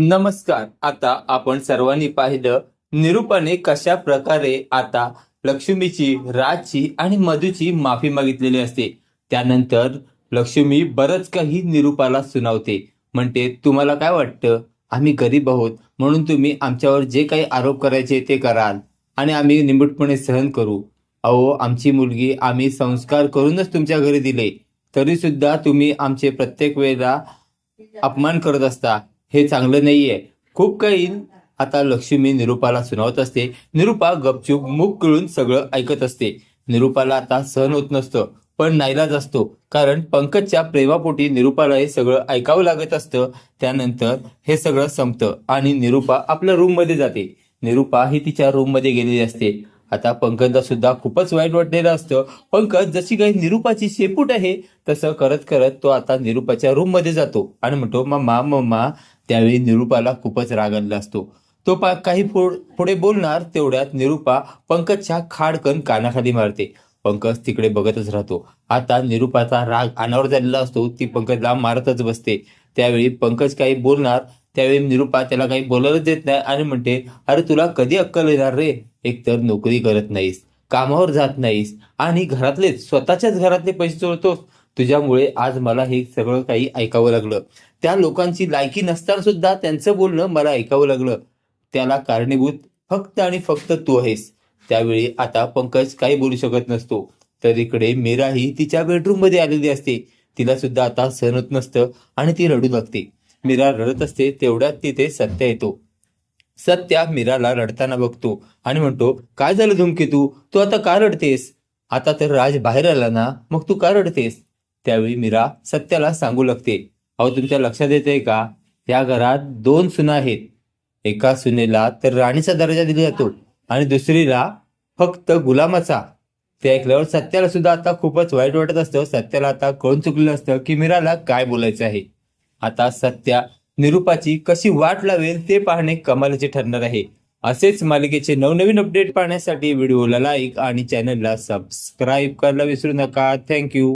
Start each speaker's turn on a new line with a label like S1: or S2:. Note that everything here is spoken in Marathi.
S1: नमस्कार. आता आपण सर्वांनी पाहिलं निरूपाने कशा प्रकारे आता लक्ष्मीची राजची आणि मधूची माफी मागितलेली असते. त्यानंतर लक्ष्मी बरंच काही निरूपाला सुनावते. म्हणते तुम्हाला काय वाटतं? आम्ही गरीब आहोत. म्हणून तुम्ही आमच्यावर जे काही आरोप करायचे ते कराल आणि आम्ही निमूटपणे सहन करू. अहो आमची मुलगी आम्ही संस्कार करूनच तुमच्या घरी दिले. तरी सुद्धा तुम्ही आमचे प्रत्येक वेळेला अपमान करत असता. हे चांगलं नाहीये. खूप काही आता लक्ष्मी निरूपाला सुनावत असते. निरूपा गपचूप मुख कळून सगळं ऐकत असते. निरूपाला आता सहन होत नसतं पण नाईलाज असतो. कारण पंकजच्या प्रेमापोटी निरूपाला हे सगळं ऐकावं लागत असतं. त्यानंतर हे सगळं संपतं आणि निरूपा आपल्या रूममध्ये जाते. निरूपा ही तिच्या रूममध्ये गेलेली असते. आता पंकजला सुद्धा खूपच वाईट वाटलेलं असतं. पंकज जशी काही निरूपाची शेपूट आहे तसं करत करत तो आता निरूपाच्या रूममध्ये जातो आणि म्हणतो मम्मा मम्मा त्यावेळी निरूपाला खूपच राग आलेला असतो. तो पा काही पुढे बोलणार तेवढ्यात निरूपा पंकजच्या खाडकन कानाखाली मारते. पंकज तिकडे बघतच राहतो. आता निरूपाचा राग अनावर झालेला असतो ती पंकजला मारतच बसते. त्यावेळी पंकज काही बोलणार त्यावेळी निरूपा त्याला काही बोलायलाच देत नाही आणि म्हणते अरे तुला कधी अक्कल येणार रे? एकतर नोकरी करत नाहीस कामावर जात नाहीस आणि घरातलेच स्वतःच्याच घरातले पैसे चोरतोस. तुझ्यामुळे आज मला हे सगळं काही ऐकावं लागलं. त्या लोकांची लायकी नसताना सुद्धा त्यांचं बोलणं मला ऐकावं लागलं. त्याला कारणीभूत फक्त आणि फक्त तू आहेस. त्यावेळी आता पंकज काही बोलू शकत नसतो. तर इकडे मीरा ही तिच्या बेडरूममध्ये आलेली असते. तिला सुद्धा आता सहन होत नसतं आणि ती रडू लागते. मीरा रडत असते तेवढ्यात तिथे सत्य येतो. सत्या मीराला रडताना बघतो आणि म्हणतो काय झालं धुमकेतू? तू आता का रडतेस? आता तर राज बाहेर आला ना मग तू का रडतेस? त्यावेळी मीरा सत्याला सांगू लागते अहो तुमच्या लक्षात येते का? या घरात दोन सुना आहेत. एका सुनेला तर राणीचा दर्जा दिला जातो आणि दुसरीला फक्त गुलामाचा. ते ऐकल्यावर सत्याला सुद्धा आता खूपच वाईट वाटत असतं. सत्याला आता कळून चुकलेलं असतं की मीराला काय बोलायचं आहे. आता सत्या निरूपाची कशी वाट लावेल ते पाहणे कमालीचे ठरणार आहे. असेच मालिकेचे नवनवीन अपडेट पाहण्यासाठी व्हिडिओला लाईक आणि चॅनलला सबस्क्राईब करायला विसरू नका. थँक्यू